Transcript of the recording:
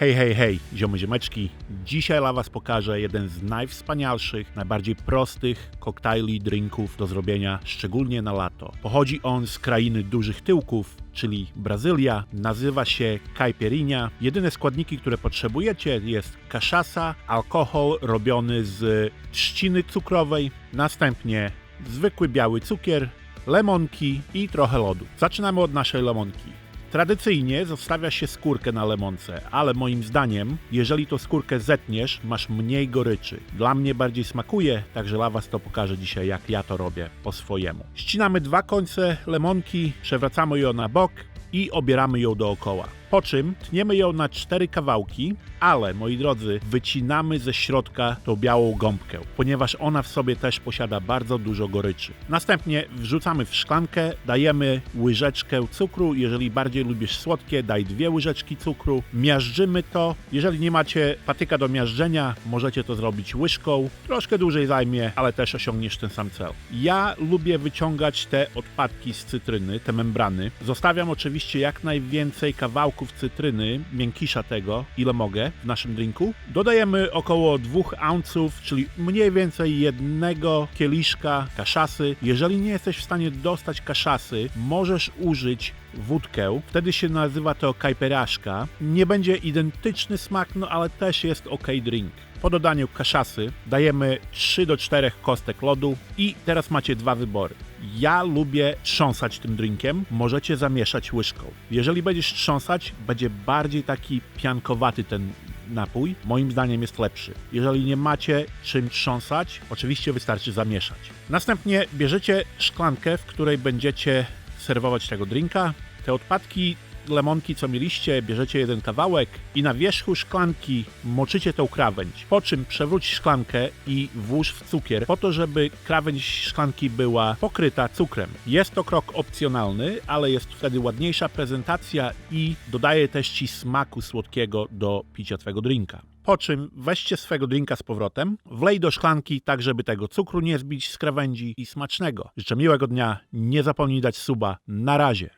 Hej, hej, hej, ziomy ziomeczki. Dzisiaj dla Was pokażę jeden z najwspanialszych, najbardziej prostych koktajli drinków do zrobienia, szczególnie na lato. Pochodzi on z krainy dużych tyłków, czyli Brazylia. Nazywa się caipirinha. Jedyne składniki, które potrzebujecie jest kaszasa, alkohol robiony z trzciny cukrowej, następnie zwykły biały cukier, lemonki i trochę lodu. Zaczynamy od naszej lemonki. Tradycyjnie zostawia się skórkę na lemonce, ale moim zdaniem, jeżeli to skórkę zetniesz, masz mniej goryczy. Dla mnie bardziej smakuje, także dla Was to pokażę dzisiaj, jak ja to robię po swojemu. Ścinamy dwa końce lemonki, przewracamy ją na bok i obieramy ją dookoła. Po czym tniemy ją na cztery kawałki, ale moi drodzy, wycinamy ze środka tą białą gąbkę, ponieważ ona w sobie też posiada bardzo dużo goryczy. Następnie wrzucamy w szklankę, dajemy łyżeczkę cukru. Jeżeli bardziej lubisz słodkie, daj dwie łyżeczki cukru. Miażdżymy to. Jeżeli nie macie patyka do miażdżenia, możecie to zrobić łyżką. Troszkę dłużej zajmie, ale też osiągniesz ten sam cel. Ja lubię wyciągać te odpadki z cytryny, te membrany. Zostawiam oczywiście jak najwięcej kawałków cytryny, miękisza tego, ile mogę w naszym drinku. Dodajemy około 2 ounce'ów, czyli mniej więcej jednego kieliszka kaszasy. Jeżeli nie jesteś w stanie dostać kaszasy, możesz użyć wódkę. Wtedy się nazywa to kajperaszka. Nie będzie identyczny smak, no ale też jest ok drink. Po dodaniu kaszasy dajemy 3 do 4 kostek lodu i teraz macie dwa wybory. Ja lubię trząsać tym drinkiem, możecie zamieszać łyżką. Jeżeli będziesz trząsać, będzie bardziej taki piankowaty ten napój. Moim zdaniem jest lepszy. Jeżeli nie macie czym trząsać, oczywiście wystarczy zamieszać. Następnie bierzecie szklankę, w której będziecie serwować tego drinka. Te odpadki lemonki, co mieliście, bierzecie jeden kawałek i na wierzchu szklanki moczycie tą krawędź. Po czym przewróć szklankę i włóż w cukier, po to, żeby krawędź szklanki była pokryta cukrem. Jest to krok opcjonalny, ale jest wtedy ładniejsza prezentacja i dodaje też ci smaku słodkiego do picia twojego drinka. Po czym weźcie swego drinka z powrotem, wlej do szklanki tak, żeby tego cukru nie zbić z krawędzi i smacznego. Życzę miłego dnia, nie zapomnij dać suba. Na razie.